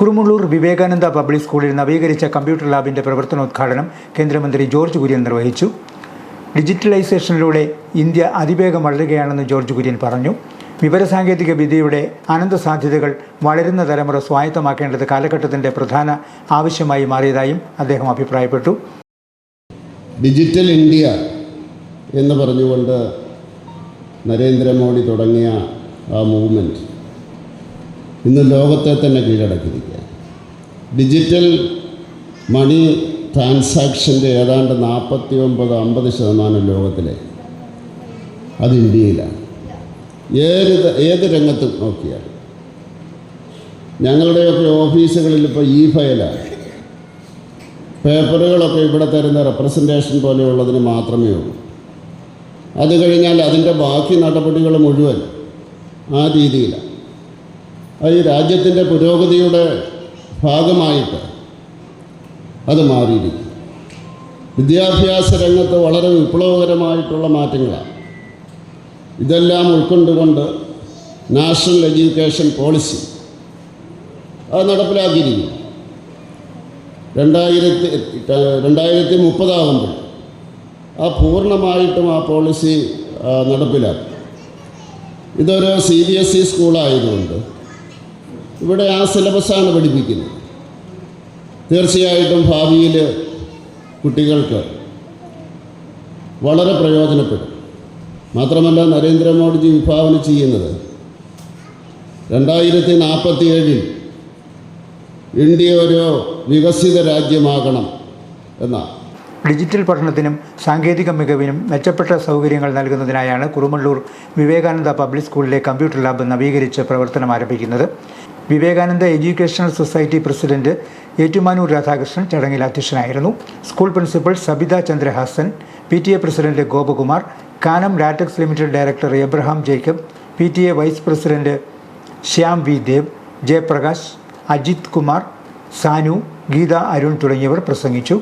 Kurumullur Vivekananda public സ്കൂളിൽ നവീകരിച്ച computer ലാബിന്റെ പ്രവർത്തനോദ്ഘാടനം കേന്ദ്രമന്ത്രി ജോർജ് കുര്യൻ നിർവഹിച്ചു. ഡിജിറ്റലൈസേഷനിലൂടെ ഇന്ത്യ അതിവേഗം വളരുകയാണെന്ന് ജോർജ് കുര്യൻ പറഞ്ഞു. വിവരസാങ്കേതിക വിദ്യയുടെ അനന്ത സാധ്യതകൾ വളരുന്ന തലമുറ സ്വായത്തമാക്കേണ്ടത് കാലഘട്ടത്തിന്റെ പ്രധാന ആവശ്യമായി മാറിയതായും അദ്ദേഹം അഭിപ്രായപ്പെട്ടു. ഡിജിറ്റൽ ഇന്ത്യ എന്ന് പറഞ്ഞുകൊണ്ട് നരേന്ദ്രമോദി തുടങ്ങിയ ആ മൂവ്മെന്റ് ഇന്ന് ലോകത്തെ തന്നെ കീഴടക്കിയിരിക്കുക. ഡിജിറ്റൽ മണി ട്രാൻസാക്ഷന്റെ ഏതാണ്ട് നാൽപ്പത്തി ഒമ്പത് അമ്പത് ശതമാനം ലോകത്തിലെ അത് ഇന്ത്യയിലാണ്. ഏത് ഏത് രംഗത്തും നോക്കിയാൽ. ഞങ്ങളുടെയൊക്കെ ഓഫീസുകളിൽ ഇപ്പോൾ ഇ ഫയലാണ് പേപ്പറുകളൊക്കെ ഇവിടെ തരുന്ന റെപ്രസെന്റേഷൻ പോലെയുള്ളതിന് മാത്രമേ ഉള്ളൂ. അത് കഴിഞ്ഞാൽ അതിന്റെ ബാക്കി നടപടികൾ മുഴുവൻ ആ രീതിയിലാണ്. ഈ രാജ്യത്തിന്റെ പുരോഗതിയുടെ ഭാഗമായിട്ട് അത് മാറിയിരിക്കും വിദ്യാഭ്യാസ രംഗത്ത് വളരെ വിപ്ലവകരമായിട്ടുള്ള മാറ്റങ്ങളാണ്. ഇതെല്ലാം ഉൾക്കൊണ്ടുകൊണ്ട് നാഷണൽ എഡ്യൂക്കേഷൻ പോളിസി അത് നടപ്പിലാക്കിയിരിക്കുന്നു. രണ്ടായിരത്തി രണ്ടായിരത്തി മുപ്പതാകുമ്പോൾ ആ പൂർണമായിട്ടും ആ പോളിസി നടപ്പിലാക്കും. ഇതൊരു സി ബി എസ് ഇ സ്കൂളായതുകൊണ്ട് ഇവിടെ ആ സിലബസാണ് പഠിപ്പിക്കുന്നത്. തീർച്ചയായിട്ടും ഭാവിയിൽ കുട്ടികൾക്ക് വളരെ പ്രയോജനപ്പെടും. മാത്രമല്ല നരേന്ദ്രമോദിജി വിഭാവനം ചെയ്യുന്നത് രണ്ടായിരത്തി നാൽപ്പത്തി ഏഴിൽ ഇന്ത്യ ഒരു വികസിത രാജ്യമാകണം എന്നാണ്. ഡിജിറ്റൽ പഠനത്തിനും സാങ്കേതിക മികവിനും മെച്ചപ്പെട്ട സൗകര്യങ്ങൾ നൽകുന്നതിനായാണ് കുറുമള്ളൂർ വിവേകാനന്ദ പബ്ലിക് സ്കൂളിലെ കമ്പ്യൂട്ടർ ലാബ് നവീകരിച്ച് പ്രവർത്തനം ആരംഭിക്കുന്നത്. Vivekananda educational society president Ettumanoor Radhakrishnan ചടങ്ങിൽ അധ്യക്ഷനായിരുന്നു. School principal Sabitha Chandrahasan P T A president Gopakumar Kanam latex limited director Abraham Jacob P T A vice president Shyam V Dev Jayaprakash Ajith Kumar Sanu Geetha Arun തുടങ്ങിയവർ പ്രസംഗിച്ചു.